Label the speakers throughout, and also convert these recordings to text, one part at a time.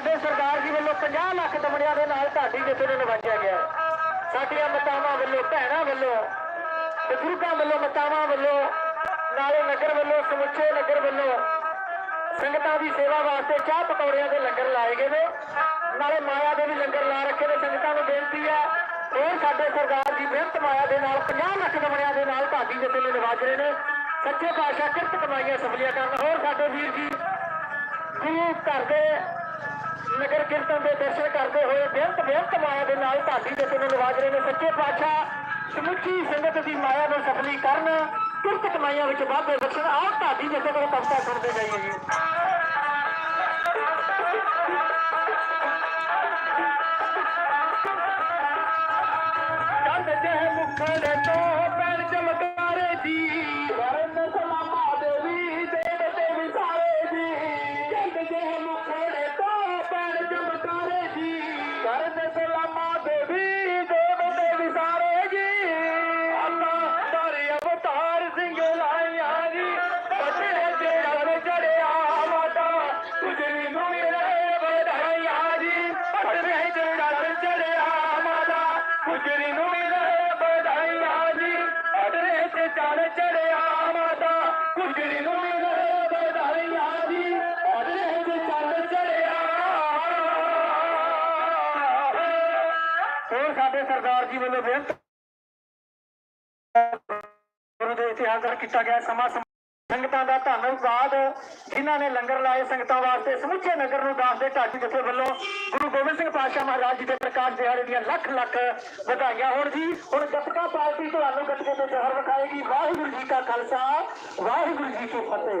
Speaker 1: ਸਾਡੇ ਸਰਦਾਰ ਜੀ ਵੱਲੋਂ ਪੰਜਾਹ ਲੱਖ ਦਮੜਿਆਂ ਦੇ ਨਾਲ ਢਾਡੀ ਜਥੇ ਨੂੰ ਨਵਾਜਿਆ ਗਿਆ ਸਾਡੀਆਂ ਮਤਾਵਾਂ ਵੱਲੋਂ, ਭੈਣਾਂ ਵੱਲੋਂ, ਬਜ਼ੁਰਗਾਂ ਵੱਲੋਂ ਮਤਾਵਾਂ ਵੱਲੋਂ, ਨਾਲੇ ਨਗਰ ਵੱਲੋਂ, ਸਮੁੱਚੇ ਨਗਰ ਵੱਲੋਂ ਸੰਗਤਾਂ ਦੀ ਸੇਵਾ ਵਾਸਤੇ ਚਾਹ ਪਕੌੜਿਆਂ ਦੇ ਲੰਗਰ ਲਾਏ ਗਏ ਨੇ। ਨਾਲੇ ਮਾਇਆ ਦੇ ਵੀ ਲੰਗਰ ਲਾ ਰੱਖੇ ਨੇ, ਸੰਗਤਾਂ ਨੂੰ ਬੇਨਤੀ ਹੈ, ਹੋਰ ਸਾਡੇ ਸਰਦਾਰ ਜੀ ਮਿਹਨਤ ਮਾਇਆ ਦੇ ਨਾਲ 50 ਲੱਖ ਦਮੜਿਆਂ ਦੇ ਨਾਲ ਢਾਡੀ ਜਥੇ ਨੂੰ ਨਵਾਜ ਰਹੇ ਨੇ। ਸੱਚੇ ਪਾਤਸ਼ਾਹ ਕਿਰਤ ਕਮਾਈਆਂ ਸਫਲੀਆਂ ਕਰਨ। ਹੋਰ ਸਾਡੇ ਵੀਰ ਜੀ, ਗੁਰੂ ਘਰ ਦੇ ਨਗਰ ਕੀਰਤਨ ਦੇ ਦਰਸ਼ਨ ਕਰਦੇ ਹੋਏ ਬੇਅੰਤ ਬੇਅੰਤ ਮਾਇਆ ਦੇ ਨਾਲ ਢਾਡੀ ਦੇ ਨੂੰ ਨਵਾਜ ਰਹੇ ਨੇ ਸੱਚੇ ਪਾਤਸ਼ਾਹ। ਸਮੁੱਚੀ ਸੰਗਤ ਦੀ ਮਾਇਆ ਨੂੰ ਸਫਲੀ ਕਰਨ ਕਿਰਤ ਕਮਾਈਆਂ ਵਿੱਚ ਵਾਧੇ ਬਖਸ਼ਣ ਆਹ ਢਾਡੀ ਦੇ ਕੋਲ ਕਵਿਤਾ ਸੁਣਦੇ ਜਾਈਏ ਜੀ। ਕੀਤਾ ਗਿਆ ਸਮਾਂ ਸੰਗਤਾਂ ਦਾ ਧੰਨਵਾਦ। ਜਿਨ੍ਹਾਂ ਨੇ ਲੰਗਰ ਲਾਏ ਸੰਗਤਾਂ ਵਾਸਤੇ, ਸਮੁੱਚੇ ਨਗਰ ਨੂੰ ਦਾਸ ਦੇ ਢਾਡੀ ਜਿੱਥੇ ਵੱਲੋਂ ਗੁਰੂ ਗੋਬਿੰਦ ਸਿੰਘ ਪਾਤਸ਼ਾਹ ਮਹਾਰਾਜ ਜੀ ਦੇ ਪ੍ਰਕਾਸ਼ ਦਿਹਾੜੇ ਦੀਆਂ ਲੱਖ ਲੱਖ ਵਧਾਈਆਂ। ਹੋਣ ਜੀ, ਹੁਣ ਗੱਤਕਾ ਪਾਰਟੀ ਤੁਹਾਨੂੰ ਗੱਤਕੇ ਤੋਂ ਜ਼ਹਰ ਵਿਖਾਏਗੀ। ਵਾਹਿਗੁਰੂ ਜੀ ਕਾ ਖਾਲਸਾ, ਵਾਹਿਗੁਰੂ ਜੀ ਕੀ ਫਤਿਹ।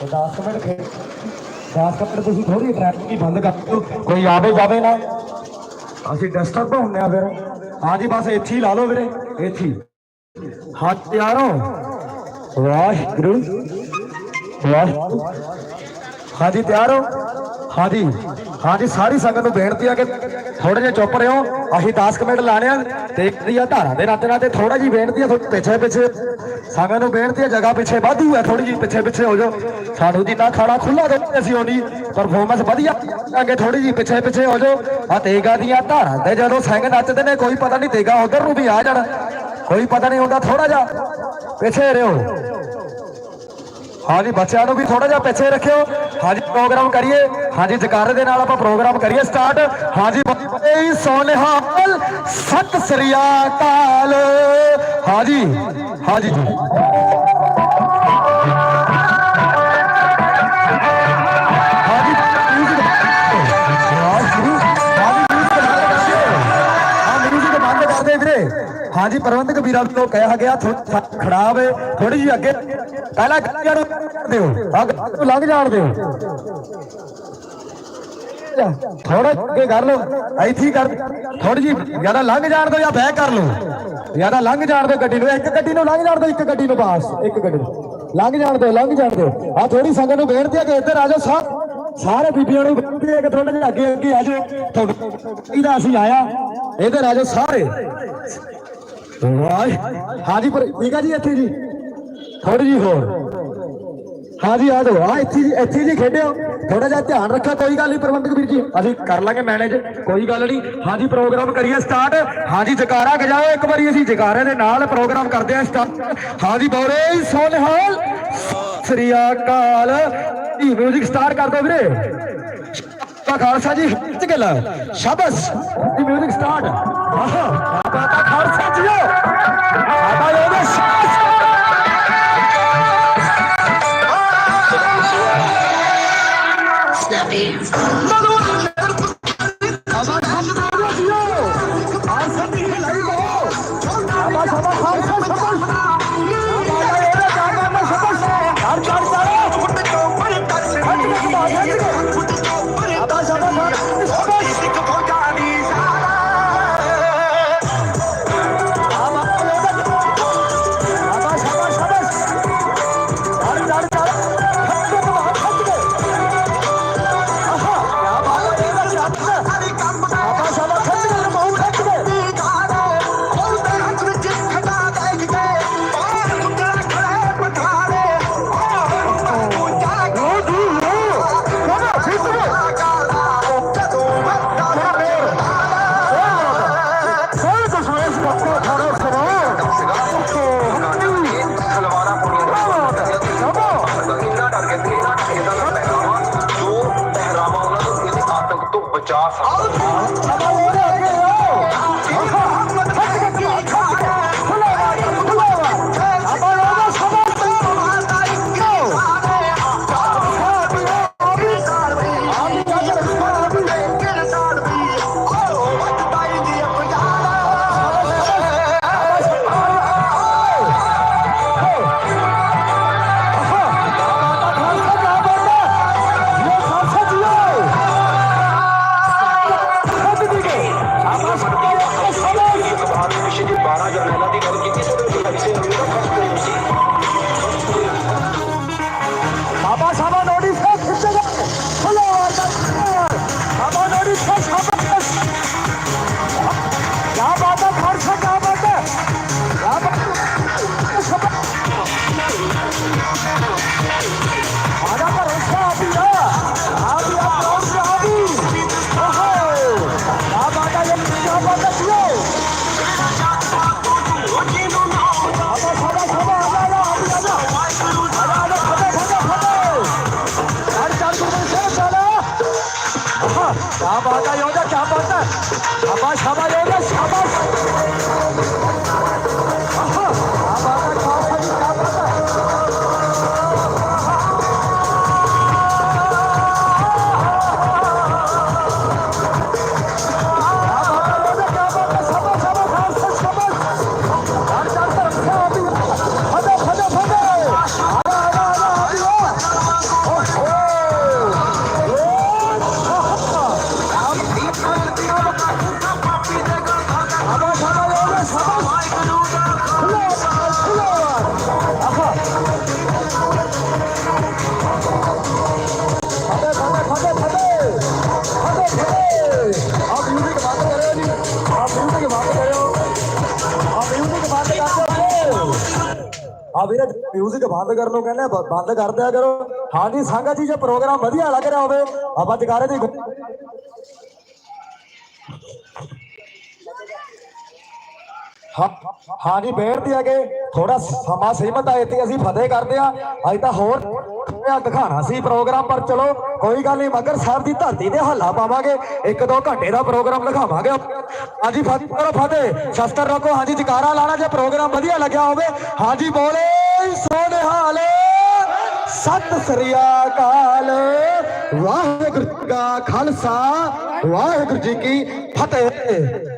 Speaker 2: ਤੇ 10 ਮਿੰਟ ਖੇਡ 10 ਮਿੰਟ ਤੁਸੀਂ ਥੋੜੀ ਟ੍ਰੈਫਿਕ ਹੀ ਬੰਦ ਕਰ ਦਿਓ ਕੋਈ ਆਵੇ ਜਾਵੇ ਨਾ ਅਸੀਂ ਡਿਸਟਰਬ ਹੁੰਨੇ ਆ ਫਿਰ ਹਾਂਜੀ ਬਸ ਇੱਥੇ ਹੀ ਲਾ ਲਓ ਵੀਰੇ ਇੱਥੇ ਹੀ ਹਾਂ ਤਿਆਰੋ ਵਾਹਿਗੁਰੂ ਵਾਹਿਗੁਰੂ ਹਾਂਜੀ ਤਿਆਰ ਹੋ ਹਾਂਜੀ ਹਾਂਜੀ, ਸਾਰੀ ਸੰਗਤ ਨੂੰ ਬੇਨਤੀ ਆ ਕਿ ਥੋੜੇ ਜਿਹਾ ਚੁੱਪ ਰਹੋ। ਅਸੀਂ 10 ਮਿੰਟ ਲਾਣੇ ਆ ਤੇ ਦੀਆਂ ਧਾਰਾਂ ਦੇ ਨਾਤੇ ਨਾਤੇ ਥੋੜਾ ਜੀ ਬੇਨਤੀ ਆ, ਥੋੜ੍ਹੀ ਪਿੱਛੇ ਪਿੱਛੇ। ਸੰਗਤ ਨੂੰ ਬੇਨਤੀ ਆ, ਜਗ੍ਹਾ ਪਿੱਛੇ ਵਾਧੂ ਹੈ ਥੋੜੀ ਜੀ ਪਿੱਛੇ ਪਿੱਛੇ ਹੋ ਜਾਓ। ਸਾਨੂੰ ਜਿੰਨਾ ਖਾਣਾ ਖੁੱਲਾ ਦੇ ਅਸੀਂ ਉਨੀ ਪਰਫਾਰਮੈਂਸ ਵਧੀਆ ਅੱਗੇ ਥੋੜੀ ਜੀ ਪਿੱਛੇ ਪਿੱਛੇ ਹੋ ਜਾਓ। ਆ ਤੇਗਾ ਦੀਆਂ ਧਾਰਾਂ ਤੇ ਜਦੋਂ ਸਿੰਘ ਨੱਚਦੇ ਨੇ, ਕੋਈ ਪਤਾ ਨਹੀਂ ਤੇਗਾ ਉਧਰ ਨੂੰ ਵੀ ਆ ਜਾਣ। ਕੋਈ ਪਤਾ ਨਹੀਂ ਹੁੰਦਾ ਥੋੜਾ ਜਿਹਾ ਪਿੱਛੇ ਰਹੋ। ਹਾਂਜੀ ਬੱਚਿਆਂ ਨੂੰ ਵੀ ਥੋੜਾ ਜਿਹਾ ਪਿੱਛੇ ਰੱਖਿਓ ਹਾਂਜੀ ਪ੍ਰੋਗਰਾਮ ਕਰੀਏ ਹਾਂਜੀ ਜਕਾਰੇ ਦੇ ਨਾਲ ਆਪਾਂ ਪ੍ਰੋਗਰਾਮ ਕਰੀਏ ਸਟਾਰਟ ਹਾਂਜੀ ਬਈ ਸੋਨਿਹਾਲ ਸਤਿ ਸ੍ਰੀ ਅਕਾਲ ਹਾਂਜੀ ਹਾਂਜੀ ਜੀ ਹਾਂਜੀ music ਵਾਹਿਗੁਰੂ, ਹਾਂਜੀ music ਬੰਦ ਕਰ ਦਿਓ। ਹਾਂ music ਬੰਦ ਕਰ ਦੇ ਵੀਰੇ ਹਾਂਜੀ ਪ੍ਰਬੰਧਕ ਵੀਰਾਂ ਨੂੰ ਕਿਹਾ ਗਿਆ ਥੋੜਾ ਖੜਾਵੇ ਥੋੜੀ ਜਿਹੀ ਅੱਗੇ ਪਹਿਲਾਂ ਗੱਡੀ ਨੂੰ ਦਿਓ, ਅੱਗ ਲੰਘ ਜਾਣ ਦਿਓ। ਥੋੜਾ ਅੱਗੇ ਕਰ ਲਓ, ਇੱਥੇ ਕਰ ਥੋੜੀ ਜੀ ਜ਼ਿਆਦਾ ਲੰਘ ਜਾਣ ਦਿਓ ਜਾਂ ਬੈਕ ਕਰ ਲਓ। ਜ਼ਿਆਦਾ ਲੰਘ ਜਾਣ ਦਿਓ ਗੱਡੀ ਨੂੰ, ਇੱਕ ਗੱਡੀ ਨੂੰ ਲੰਘ ਜਾਣ ਦਿਓ, ਇੱਕ ਗੱਡੀ ਨੂੰ ਬਾਸ, ਇੱਕ ਗੱਡੀ ਲੰਘ ਜਾਣ ਦਿਓ, ਲੰਘ ਜਾਣ ਦਿਓ। ਆ ਥੋੜੀ ਸੰਗਤ ਨੂੰ ਬੇਨਤੀ ਹੈ ਕਿ ਇੱਧਰ ਆ ਜਾਓ, ਸਾ- ਸਾਰੇ ਬੀਬੀਆਂ ਨੂੰ ਬੇਨਤੀ ਹੈ ਕਿ ਥੋੜਾ ਜਿਹਾ ਅੱਗੇ ਅੱਗੇ ਆ ਜਾਓ। ਇਹਦਾ ਅਸੀਂ ਆਇਆ, ਇੱਧਰ ਆ ਜਾਓ ਸਾਰੇ। ਵਾਹ ਹਾਂਜੀ, ਪਰ ਠੀਕ ਆ ਜੀ ਇੱਥੇ ਜੀ। ਥੋੜੀ ਜੀ ਹੋਰ। ਹਾਂਜੀ ਆ ਜਾਓ ਆ ਇੱਥੇ ਇੱਥੇ ਜੀ ਖੇਡਿਓ। ਥੋੜਾ ਜਿਹਾ ਧਿਆਨ ਰੱਖਿਓ, ਕੋਈ ਗੱਲ ਨਹੀਂ ਪ੍ਰਬੰਧਕ ਵੀਰ ਜੀ। ਅਸੀਂ ਕਰ ਲਾਂਗੇ ਮੈਨੇਜ ਕੋਈ ਗੱਲ ਨਹੀਂ। ਹਾਂਜੀ ਪ੍ਰੋਗਰਾਮ ਕਰੀਏ ਸਟਾਰਟ ਹਾਂਜੀ ਜਕਾਰਾ ਗਜਾਓ ਇੱਕ ਵਾਰੀ ਅਸੀਂ ਜਕਾਰੇ ਦੇ ਨਾਲ ਪ੍ਰੋਗਰਾਮ ਕਰਦੇ ਹਾਂ ਸਟਾਰਟ ਹਾਂਜੀ ਬੋਰੇ ਸੋਨਹਾਲ। ਸ੍ਰੀ ਅਕਾਲ। ਜੀ ਮਿਊਜ਼ਿਕ ਸਟਾਰਟ ਕਰ ਦਿਓ ਵੀਰੇ। ਖਾਲਸਾ ਜੀ ਹੱਥ ਗੱਲ ਸ਼ਾਬਾਸ਼। ਜੀ ਮਿਊਜ਼ਿਕ ਸਟਾਰਟ ਆਹਾ ਬਾਬਾ 아, 자, 4번 Yavaş havaya ulaşın. ਵੀਰੇ ਮਿਊਜ਼ਿਕ ਬੰਦ ਕਰ ਲੋ ਕਹਿੰਦੇ, ਬ- ਬੰਦ ਕਰ ਦਿਆ ਕਰੋ। ਹਾਂਜੀ, ਸੰਗਤ ਜੀ, ਜੇ ਪ੍ਰੋਗਰਾਮ ਵਧੀਆ ਲੱਗ ਰਿਹਾ ਹੋਵੇ, ਆਪਾਂ ਜਗਾਰੇ ਦੀ ਹਾਂ, ਹਾਂਜੀ, ਬੇਨਤੀ ਹੈ ਕਿ ਥੋੜਾ ਸਮਾਂ ਸੀਮਤ ਹੈ ਇੱਥੇ ਅਸੀਂ ਫਤਿਹ ਕਰਦੇ ਆ ਅੱਜ ਤਾਂ ਹੋਰ ਆ ਦਿਖਾਣਾ ਸੀ ਪ੍ਰੋਗਰਾਮ ਪਰ ਚਲੋ, ਕੋਈ ਗੱਲ ਨਹੀਂ, ਮਗਰ ਸਾਹਿਬ ਦੀ ਧਰਤੀ ਤੇ ਹੱਲਾ ਪਾਵਾਂਗੇ। ਇੱਕ ਦੋ ਘੰਟੇ ਦਾ ਪ੍ਰੋਗਰਾਮ ਦਿਖਾਵਾਂਗੇ ਹਾਂਜੀ, ਫਤਿਹ ਕਰੋ, ਫਤਿਹ। ਸ਼ਸਤਰ ਰੱਖੋ। ਹਾਂਜੀ, ਜਕਾਰਾ ਲਾਣਾ ਜੇ ਪ੍ਰੋਗਰਾਮ ਵਧੀਆ ਲੱਗਿਆ ਹੋਵੇ। ਹਾਂਜੀ, ਬੋਲੇ। ਸੋਨੇ ਹਾਲ ਸਤਿ ਸ੍ਰੀ ਅਕਾਲ। ਵਾਹਿਗੁਰੂ ਜੀ ਕਾ ਖਾਲਸਾ ਵਾਹਿਗੁਰੂ ਜੀ ਕੀ ਫਤਿਹ।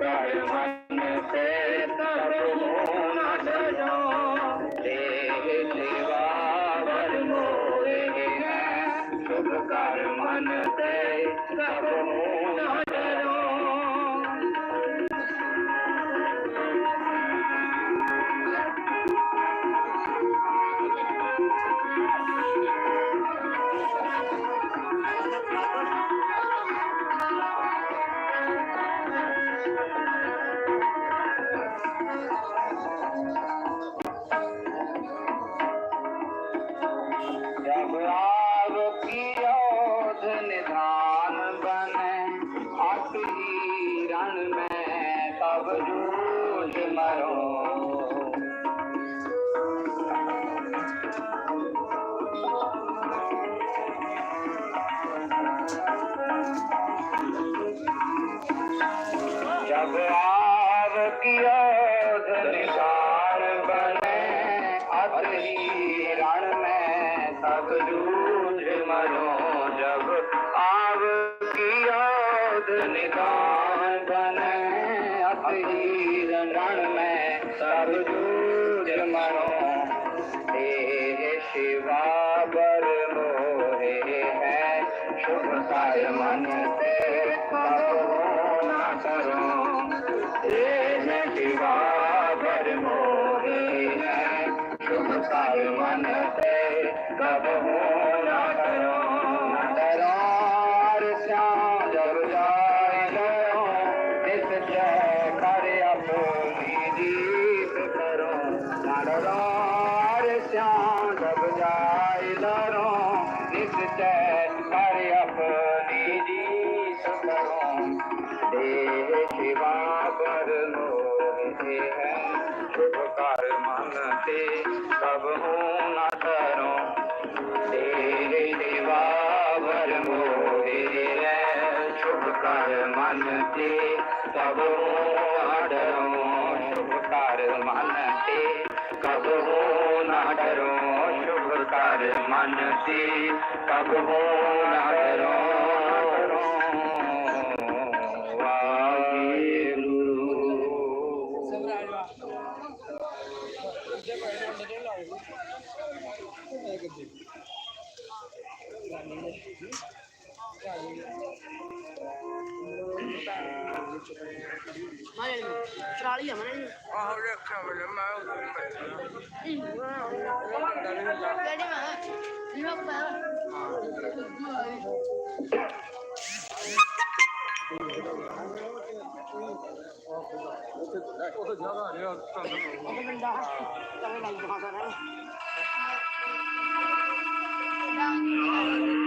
Speaker 3: God Almighty. Shiva. Uh -huh. मानते कब 啊，好热，看我们人满，人满了。嗯。家里嘛，你要搬了。啊。我说，
Speaker 4: 我说，我
Speaker 5: 说，我说，我，
Speaker 4: 我说，我说，我说，我说，我说，
Speaker 3: 我，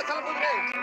Speaker 3: Marcelo Rodrigues.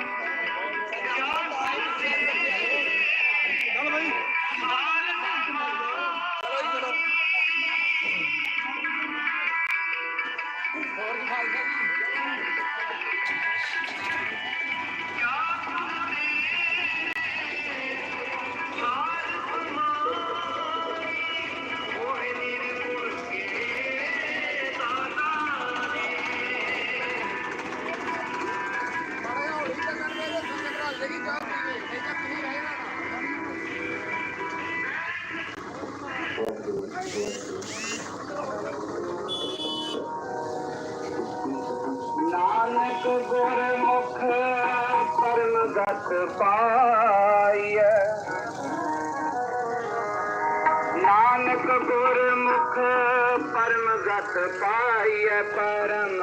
Speaker 3: ਗਤ ਪਾਈਐ ਪਰਮ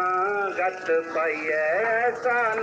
Speaker 3: ਗਤ ਪਾਈਐ ਐਸਾ